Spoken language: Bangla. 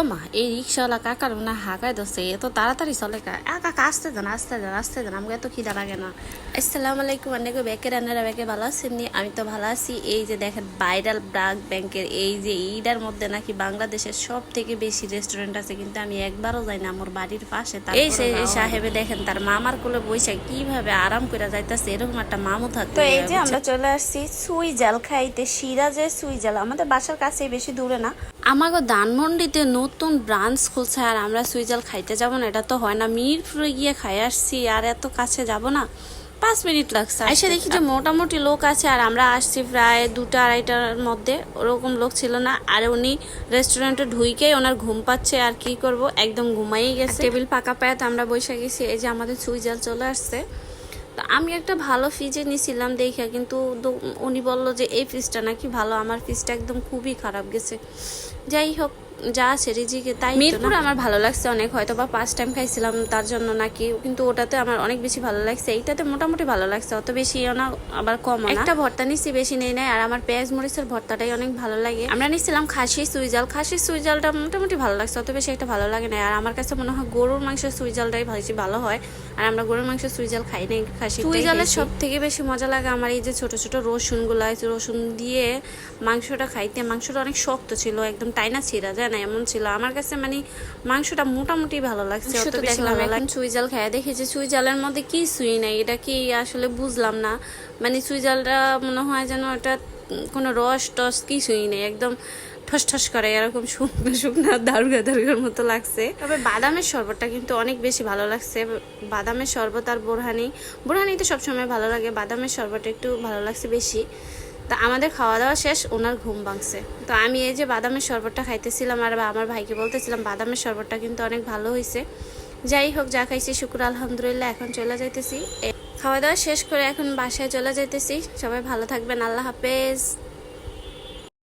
ও মা এই রিক্সাওয়ালা কাকার না হাঁকায় দোষে এত তাড়াতাড়ি চলে কা কাকা আসতে দেন আসতে দেন আসতে দেন আমাকে এত খিদা লাগে না। আসসালামু আলাইকুম অনেকে ব্যাকে রান্নারা ব্যাকে ভালো আছেন? আমি তো ভালো আছি। এই যে দেখেন ভাইরাল ব্রাক ব্যাংকের এই যে এইটার মধ্যে নাকি বাংলাদেশের সব থেকে বেশি রেস্টুরেন্ট আছে কিন্তু আমি একবারও যাই না আমার বাড়ির পাশে। এই সে সাহেবে দেখেন তার মামার কোলে বৈশাখ কীভাবে আরাম করে যাইতেছে এরকম একটা মামু থাকতো তো এই যে আমরা চলে আসছি সুই জাল খাইতে সিরাজে সুই জাল আমাদের বাসার কাছে বেশি দূরে না। আমাকে ধানমন্ডিতে নতুন ব্রাঞ্চ খুলছে আর আমরা সুইজাল খাইতে যাব না এটা তো হয় না। মিরপুরে গিয়ে খাই আসছি আর এত কাছে যাব না। পাঁচ মিনিট লাগছে এসে দেখি যে মোটামুটি লোক আছে আর আমরা আসছি প্রায় দুটা আড়াইটার মধ্যে। ওরকম লোক ছিল না। আর উনি রেস্টুরেন্টে ঢুইকেই ওনার ঘুম পাচ্ছে আর কি করব একদম ঘুমাই গেছে। টেবিল পাকা পায়াতে আমরা বসে গেছি এই যে আমাদের সুইজাল চলে আসছে। তো আমি একটা ভালো ফ্রিজে নিয়েছিলাম দেখে কিন্তু উনি বলল যে এই ফ্রিজটা নাকি ভালো আমার ফ্রিজটা একদম খুবই খারাপ গেছে। যাই হোক যা আছে রিজিকে তাই মিরপুর আমার ভালো লাগছে অনেক হয়তো বা পাঁচ টাইম খাইছিলাম তার জন্য নাকি কিন্তু ওটাতে আমার অনেক বেশি ভালো লাগছে। এইটাতে মোটামুটি ভালো লাগছে অত বেশি না আবার কম একটা ভর্তা নিচ্ছি বেশি নেই নাই আর আমার পেঁয়াজ মরিচের ভর্তাটাই অনেক ভালো লাগে। আমরা নিচ্ছিলাম খাসি সুইজাল খাসি সুইজালটা মোটামুটি ভালো লাগছে অত বেশি একটা ভালো লাগে না আর আমার কাছে মনে হয় গরুর মাংসের সুইজালটাই বেশি ভালো হয় আর আমরা গরুর মাংসের সুইজাল খাই নাই খাসি সুইজালের সব থেকে বেশি মজা লাগে আমার এই যে ছোট ছোট রসুনগুলা রসুন দিয়ে মাংসটা খাইতে। মাংসটা অনেক শক্ত ছিল একদম টাইনা ছিঁড়া যায় না এমন ছিল। আমার কাছে মানে মাংসটা মোটামুটি ভালো লাগছে অত বেশি ভালো লাগে সুইজাল খাই দেখি যে সুইজালের মধ্যে কি সুই নাই এটা কি আসলে বুঝলাম না। মানে সুইজালটা মনে হয় যেন এটা কোনো রস টস কিছুই নেই একদম ঠস ঠস করে, এরকম শুকনো শুকনো দারুগা দারুগার মতো লাগছে। তবে বাদামের শরবতটা কিন্তু অনেক বেশি ভালো লাগছে। বাদামের শরবত আর বোরহানি বোরহানি তো সবসময় ভালো লাগে, বাদামের শরবতটা একটু ভালো লাগছে বেশি। তা আমাদের খাওয়া দাওয়া শেষ, ওনার ঘুম ভাঙছে। তো আমি এই যে বাদামের শরবতটা খাইতেছিলাম আর আমার ভাইকে বলতেছিলাম, বাদামের শরবতটা কিন্তু অনেক ভালো হয়েছে যাই হোক, যা খাইছি, শুক্র, আলহামদুলিল্লাহ, এখন চলে যাইতেছি। খাওয়া দাওয়া শেষ করে এখন বাসায় চলে যাইতেছি। সবাই ভালো থাকবেন, আল্লাহ হাফেজ।